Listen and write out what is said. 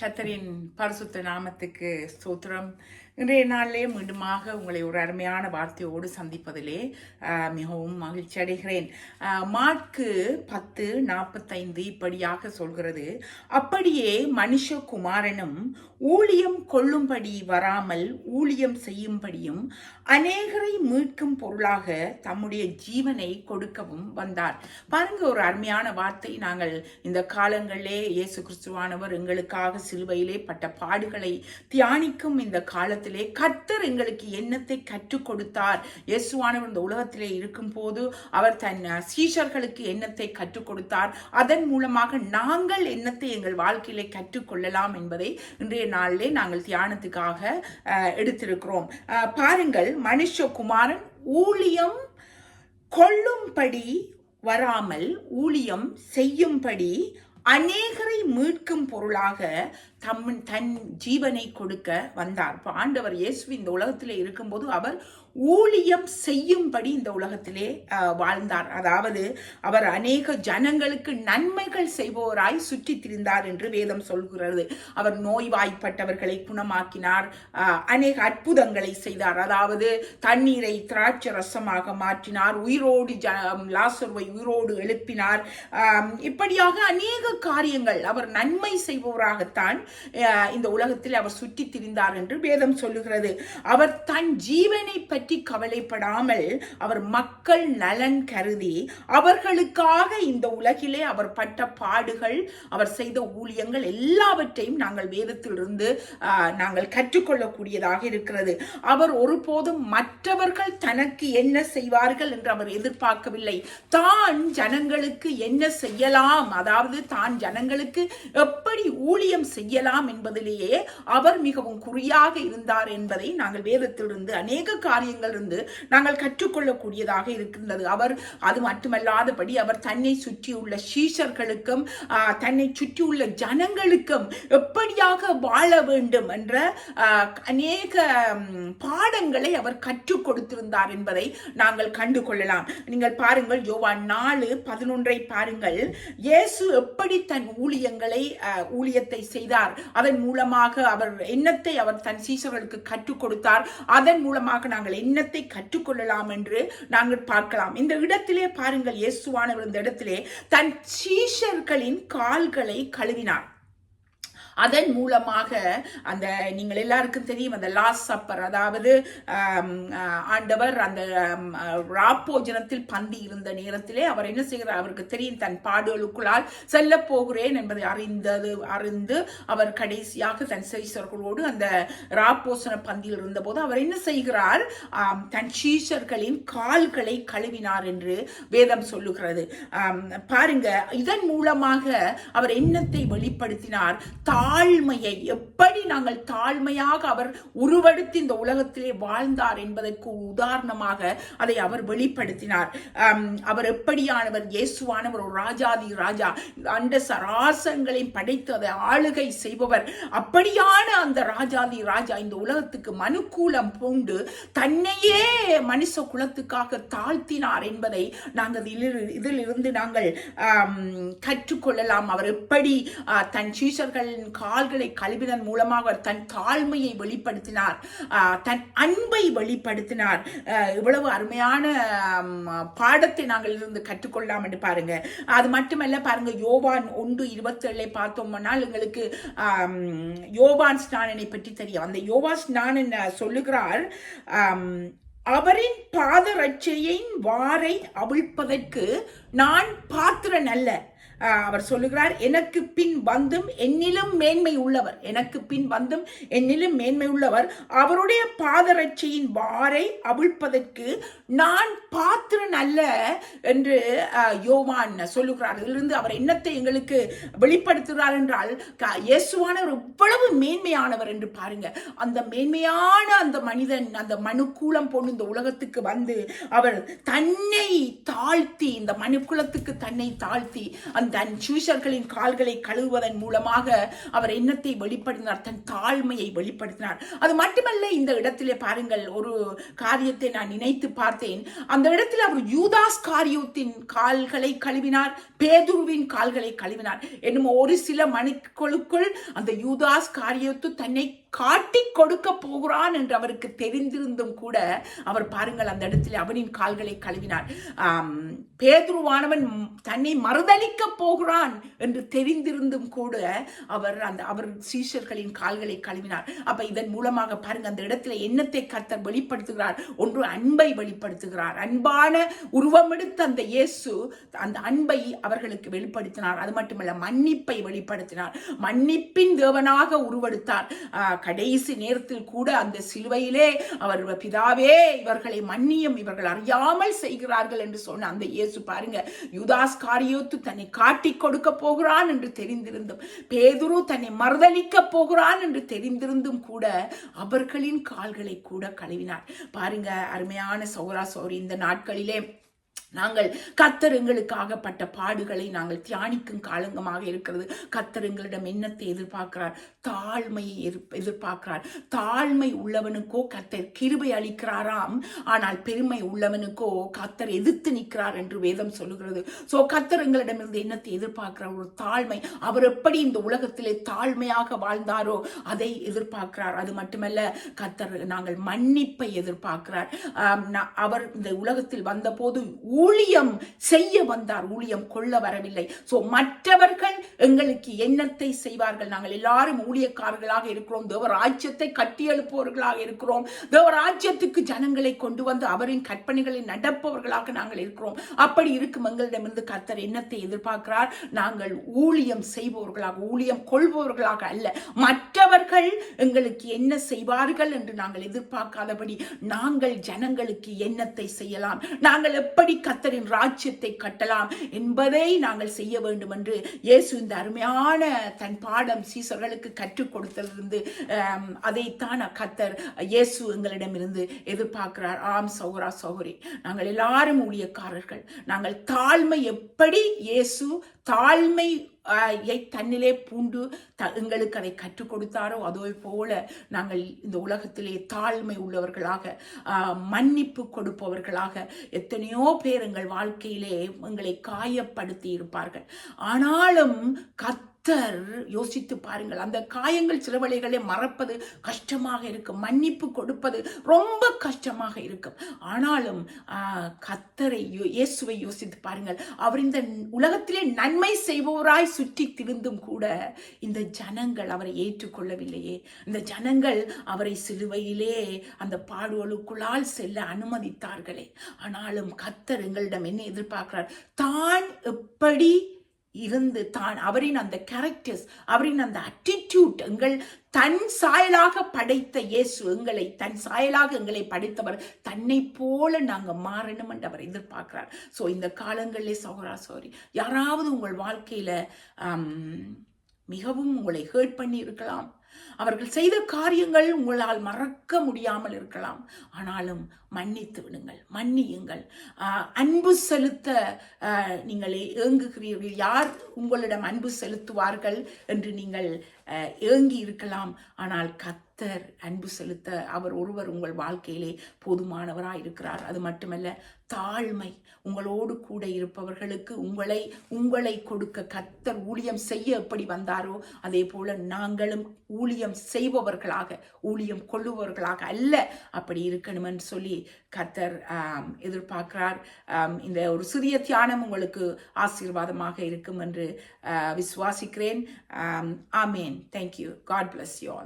கத்தரின் பரிசுத்த நாமத்துக்கு ஸ்தோத்திரம். இன்றைய நாளிலே மீண்டுமாக உங்களை ஒரு அருமையான வார்த்தையோடு சந்திப்பதிலே மிகவும் மகிழ்ச்சி அடைகிறேன். மார்க்கு பத்து நாற்பத்தைந்து இப்படியாக சொல்கிறது. அப்படியே மனுஷகுமாரனும் ஊழியம் கொள்ளும்படி வராமல் ஊழியம் செய்யும்படியும் அநேகரை மீட்கும் பொருளாக தம்முடைய ஜீவனை கொடுக்கவும் வந்தார். பாருங்க ஒரு அருமையான வார்த்தை. நாங்கள் இந்த காலங்களிலே இயேசு கிறிஸ்துவானவர் எங்களுக்காக சிலுவையிலே பட்ட பாடுகளை தியானிக்கும் இந்த காலத்தில் கர்த்தர் எங்களுக்கு எண்ணத்தை கற்றுக் கொடுத்தார். இயேசுவானவர் இந்த உலகத்திலே இருக்கும் போது அவர் தன் சீஷர்களுக்கு எண்ணத்தை கற்றுக் கொடுத்தார். அதன் மூலமாக நாங்கள் எண்ணத்தை எங்கள் வாழ்க்கையிலே கற்றுக்கொள்ளலாம் என்பதை இன்றைய நாளிலே நாங்கள் தியானத்துக்காக எடுத்திருக்கிறோம். பாருங்கள் மனுஷகுமாரன் ஊழியம் கொள்ளும்படி வராமல் ஊழியம் செய்யும்படி அநேகரை மீட்கும் பொருளாக தம் தன் ஜீவனை கொடுக்க வந்தார். இப்போ ஆண்டவர் இயேசு இந்த உலகத்தில் இருக்கும்போது அவர் ஊழியம் செய்யும்படி இந்த உலகத்திலே வாழ்ந்தார். அதாவது அவர் அநேக ஜனங்களுக்கு நன்மைகள் செய்பவராய் சுற்றி திரிந்தார் என்று வேதம் சொல்கிறது. அவர் நோய்வாய்ப்பட்டவர்களை குணமாக்கினார். அநேக அற்புதங்களை செய்தார். அதாவது தண்ணீரை திராட்சை ரசமாக மாற்றினார். உயிரோடு ஜ லாசர்வை உயிரோடு எழுப்பினார். இப்படியாக அநேக காரியங்கள் அவர் நன்மை செய்பவராகத்தான் இந்த உலகத்தில் அவர் சுற்றி திரிந்தார் என்று வேதம் சொல்லுகிறது. அவர் தன் ஜீவனை பற்றி பற்றி கவலைப்படாமல் அவர் மக்கள் நலன் கருதி அவர்களுக்காக இந்த உலகிலே அவர் பட்ட பாடுகள் அவர் செய்த ஊழியங்கள் எல்லாவற்றையும் நாங்கள் வேதத்திலிருந்து நாங்கள் கற்றுக்கொள்ளக்கூடியதாக இருக்கிறது. அவர் ஒருபோதும் மற்றவர்கள் தனக்கு என்ன செய்வார்கள் என்று அவர் எதிர்பார்க்கவில்லை. தான் ஜனங்களுக்கு என்ன செய்யலாம் அதாவது தான் ஜனங்களுக்கு எப்படி ஊழியம் செய்யலாம் என்பதிலேயே அவர் மிகவும் குறியாக இருந்தார் என்பதை நாங்கள் வேதத்திலிருந்து அநேக காரியம் காரியங்கள் இருந்து நாங்கள் கற்றுக்கொள்ளக்கூடியதாக இருக்கின்றது. அவர் அது மட்டுமல்லாதபடி அவர் தன்னை சுற்றியுள்ள சீஷர்களுக்கும் தன்னை சுற்றியுள்ள ஜனங்களுக்கும் எப்படியாக வாழ வேண்டும் என்ற அநேக பாடங்களை அவர் கற்றுக் கொடுத்திருந்தார் என்பதை நாங்கள் கண்டு கொள்ளலாம். நீங்கள் பாருங்கள் யோவான் நாலு பதினொன்றை பாருங்கள். இயேசு எப்படி தன் ஊழியங்களை ஊழியத்தை செய்தார். அதன் மூலமாக அவர் எண்ணத்தை அவர் தன் சீசர்களுக்கு கற்றுக் கொடுத்தார். அதன் மூலமாக நாங்கள் எண்ணத்தை கற்றுக்கொள்ளலாம் என்று நாங்கள் பார்க்கலாம். இந்த இடத்திலே பாருங்கள் இயேசுவானவர் இந்த இடத்திலே தன் சீஷர்களின் கால்களை கழுவினார். அதன் மூலமாக அந்த நீங்கள் எல்லாருக்கும் தெரியும் அந்த லாஸ் சப்பர் அதாவது ஆஹ், ஆண்டவர் அந்த ராப்போஜனத்தில் பந்தி இருந்த நேரத்திலே அவர் என்ன செய்கிறார்? அவருக்கு தெரியும் தன் பாடுகளுக்குள்ளால் செல்ல போகிறேன் என்பதை அறிந்தது அறிந்து அவர் கடைசியாக தன் சீசர்களோடு அந்த ராப்போசன பந்தியில் இருந்தபோது அவர் என்ன செய்கிறார்? தன் சீசர்களின் கால்களை கழுவினார் என்று வேதம் சொல்லுகிறது. பாருங்க இதன் மூலமாக அவர் எண்ணத்தை வெளிப்படுத்தினார். தாழ்மையை எப்படி நாங்கள் தாழ்மையாக அவர் உருவெடுத்து இந்த உலகத்திலே வாழ்ந்தார் என்பதற்கு உதாரணமாக அதை அவர் வெளிப்படுத்தினார். அவர் எப்படியானவர்? இயேசுவானவர் ஒரு ராஜாதி ராஜா. அண்ட சராசங்களை படைத்து அதை ஆளுகை செய்பவர். அப்படியான அந்த ராஜாதி ராஜா இந்த உலகத்துக்கு மனுக்கூலம் பூண்டு தன்னையே மனுஷ குலத்துக்காக தாழ்த்தினார் என்பதை நாங்கள் இதில் இதிலிருந்து நாங்கள் கற்றுக்கொள்ளலாம். அவர் எப்படி தன் சீசர்களின் தன் கால்களை கழுவினன் மூலமாக அவர் தன் தாழ்மையை வெளிப்படுத்தினார். தன் அன்பை வெளிப்படுத்தினார். இவ்வளவு அருமையான பாடத்தை நாங்கள் இருந்து கற்றுக்கொள்ளலாம் என்று பாருங்க. அது மட்டுமல்ல பாருங்க யோவான் ஒன்று இருபத்தி ஏழை பார்த்தோம்னால் எங்களுக்கு யோவான் ஸ்நானனை பற்றி தெரியும். அந்த யோவா ஸ்நானன் சொல்லுகிறார் அவரின் பாதரட்சையின் வாரை அவிழ்ப்பதற்கு நான் பாத்திரன் அல்ல. அவர் சொல்லுகிறார் எனக்கு பின் வந்தும் என்னிலும் மேன்மை உள்ளவர். எனக்கு பின் வந்தும் என்னிலும் மேன்மை உள்ளவர். அவருடைய பாதரட்சையின் வாரை அவிழ்ப்பதற்கு நான் பாத்திரன் அல்ல என்று யோவான் சொல்லுகிறார். இதிலிருந்து அவர் என்னத்தை எங்களுக்கு வெளிப்படுத்துகிறார் என்றால் க- இயேசுவானவர் எவ்வளவு மேன்மையானவர் என்று பாருங்க. அந்த மேன்மையான அந்த மனிதன் அந்த மனுக்கூலம் போன்று இந்த உலகத்துக்கு வந்து அவர் தன்னை தாழ்த்தி இந்த மனுக்குலத்துக்கு தன்னை தாழ்த்தி அந்த தன் சீஷர்களின் கால்களை கழுவுவதன் மூலமாக அவர் எண்ணத்தை வெளிப்படுத்தினார் தன் தாழ்மையை வெளிப்படுத்தினார். அது மட்டுமல்ல இந்த இடத்திலே பாருங்கள் ஒரு காரியத்தை நான் நினைத்து பார்த்தேன். அந்த இடத்தில் அவர் யூதாஸ் காரியத்தின் கால்களை கழுவினார் பேதுருவின் கால்களை கழுவினார். என்னும் ஒரு சில மணிக்குழுக்குள் அந்த யூதாஸ் காரியத்து தன்னை காட்டி கொடுக்க போகிறான் என்று அவருக்கு தெரிந்திருந்தும் கூட அவர் பாருங்கள் அந்த இடத்தில் அவனின் கால்களை கழுவினார். பேதுருவானவன் தன்னை மறுதளிக்க போகிறான் என்று தெரிந்திருந்தும் கூட அவர் அந்த அவர் சீஷர்களின் கால்களை கழுவினார். அப்ப இதன் மூலமாக பாருங்க அந்த இடத்துல எண்ணத்தை கர்த்தர் வெளிப்படுத்துகிறார்? ஒன்று அன்பை வெளிப்படுத்துகிறார். அன்பான உருவமெடுத்த அந்த இயேசு அந்த அன்பை அவர்களுக்கு வெளிப்படுத்தினார். அது மட்டுமல்ல மன்னிப்பை வெளிப்படுத்தினார். மன்னிப்பின் தேவனாக உருவெடுத்தார். கடைசி நேரத்தில் கூட அந்த சிலுவையிலே அவர் பிதாவே இவர்களை மன்னியும் இவர்கள் அறியாமல் செய்கிறார்கள் என்று சொன்ன அந்த இயேசு பாருங்க யுதாஸ் காரியோத்து தன்னை காட்டி கொடுக்க போகிறான் என்று தெரிந்திருந்தும் பேதுரு தன்னை மறுதளிக்க போகிறான் என்று தெரிந்திருந்தும் கூட அவர்களின் கால்களை கூட கழுவினார். பாருங்க அருமையான சௌரா சௌரி இந்த நாட்களிலே நாங்கள் கத்தர் எங்களுக்காகப்பட்ட பாடுகளை நாங்கள் தியானிக்கும் காலங்கமாக இருக்கிறது. கத்தருங்களிடம் என்னத்தை எதிர்பார்க்கிறார்? தாழ்மையை எதிர்பார்க்கிறார். தாழ்மை உள்ளவனுக்கோ கத்தர் கிருபை அளிக்கிறாராம். ஆனால் பெருமை உள்ளவனுக்கோ கத்தர் எதிர்த்து நிற்கிறார் என்று வேதம் சொல்லுகிறது. சோ கத்தர் எங்களிடமிருந்து என்னத்தை எதிர்பார்க்கிறார்? ஒரு தாழ்மை. அவர் எப்படி இந்த உலகத்திலே தாழ்மையாக வாழ்ந்தாரோ அதை எதிர்பார்க்கிறார். அது மட்டுமல்ல கத்தர் நாங்கள் மன்னிப்பை எதிர்பார்க்கிறார். அவர் இந்த உலகத்தில் வந்தபோது ஊழியம் செய்ய வந்தார். ஊழியம் கொள்ள வரவில்லை. சோ மற்றவர்கள் எங்களுக்கு எண்ணத்தை செய்வார்கள்? நாங்கள் எல்லாரும் ஊழியக்காரர்களாக இருக்கிறோம். தேவராஜ்யத்தை கட்டி எழுப்புவர்களாக இருக்கிறோம். தேவராஜ்யத்துக்கு ஜனங்களை கொண்டு வந்து அவரின் கற்பனைகளை நடப்பவர்களாக நாங்கள் இருக்கிறோம். அப்படி இருக்கும் எங்களிடமிருந்து கர்த்தர் எண்ணத்தை எதிர்பார்க்கிறார்? நாங்கள் ஊழியம் செய்பவர்களாக ஊழியம் கொள்பவர்களாக அல்ல. மற்றவர்கள் எங்களுக்கு என்ன செய்வார்கள் என்று நாங்கள் எதிர்பார்க்காதபடி நாங்கள் ஜனங்களுக்கு எண்ணத்தை செய்யலாம்? நாங்கள் எப்படி கத்தரின் ராஜ்யத்தை கட்டலாம் என்பதை நாங்கள் செய்ய வேண்டும் என்று இயேசு இந்த அருமையான தன் பாடம் சீசர்களுக்கு கற்றுக் கொடுத்ததிலிருந்து அதைத்தான் கத்தர் இயேசு எங்களிடமிருந்து எதிர்பார்க்கிறார். ஆம் சௌகரா சௌகரி நாங்கள் எல்லாரும் ஊழியக்காரர்கள். நாங்கள் தாழ்மை எப்படி இயேசு தாழ்மை தன்னிலே பூண்டு த எங்களுக்கு அதை கற்றுக் கொடுத்தாரோ அதே போல நாங்கள் இந்த உலகத்திலே தாழ்மை உள்ளவர்களாக மன்னிப்பு கொடுப்பவர்களாக எத்தனையோ பேர் எங்கள் வாழ்க்கையிலே எங்களை காயப்படுத்தி இருப்பார்கள். ஆனாலும் கத் கத்தர் யோசித்து பாருங்கள். அந்த காயங்கள் சில வழிகளை மறப்பது கஷ்டமாக இருக்கும். மன்னிப்பு கொடுப்பது ரொம்ப கஷ்டமாக இருக்கும். ஆனாலும் கத்தரை இயேசுவை யோசித்து பாருங்கள். அவர் இந்த உலகத்திலே நன்மை செய்பவராய் சுற்றி திருந்தும் கூட இந்த ஜனங்கள் அவரை ஏற்றுக்கொள்ளவில்லையே. இந்த ஜனங்கள் அவரை சிலுவையிலே அந்த பாடுகளுக்குள்ளால் செல்ல அனுமதித்தார்களே. ஆனாலும் கத்தர் எங்களிடம் என்ன எதிர்பார்க்கிறார்? தான் எப்படி இருந்து தான் அவரின் அந்த கேரக்டர்ஸ் அவரின் அந்த அட்டிடியூட் எங்கள் தன் சாயலாக படைத்த இயேசு எங்களை தன் சாயலாக எங்களை படைத்தவர் தன்னை போல நாங்கள் மாறணும் என்று அவர் எதிர்பார்க்கிறார். ஸோ இந்த காலங்களிலே சோகரா சோரி யாராவது உங்கள் வாழ்க்கையில மிகவும் உங்களை ஹேர்ட் பண்ணி இருக்கலாம் அவர்கள் செய்த காரியங்கள் உங்களால் மறக்க முடியாமல் இருக்கலாம். ஆனாலும் மன்னித்து விடுங்கள் மன்னியுங்கள். அன்பு செலுத்த நீங்கள் ஏங்குகிறீர்கள். யார் உங்களிடம் அன்பு செலுத்துவார்கள் என்று நீங்கள் ஏங்கி இருக்கலாம். ஆனால் கத்தர் அன்பு செலுத்த அவர் ஒருவர் உங்கள் வாழ்க்கையிலே போதுமானவராக இருக்கிறார் அது மட்டுமல்ல தாழ்மை உங்களோடு கூட இருப்பவர்களுக்கு உங்களை உங்களை கொடுக்க கத்தர் ஊழியம் செய்ய எப்படி வந்தாரோ அதே போல நாங்களும் ஊழியம் செய்பவர்களாக ஊழியம் கொள்ளுபவர்களாக அல்ல. அப்படி இருக்கணும்னு சொல்லி கத்தர் எதிர்பார்க்கிறார். இந்த ஒரு சிறிய தியானம் உங்களுக்கு ஆசீர்வாதமாக இருக்கும் என்று விசுவாசிக்கிறேன். ஆமேன். Thank you God bless you all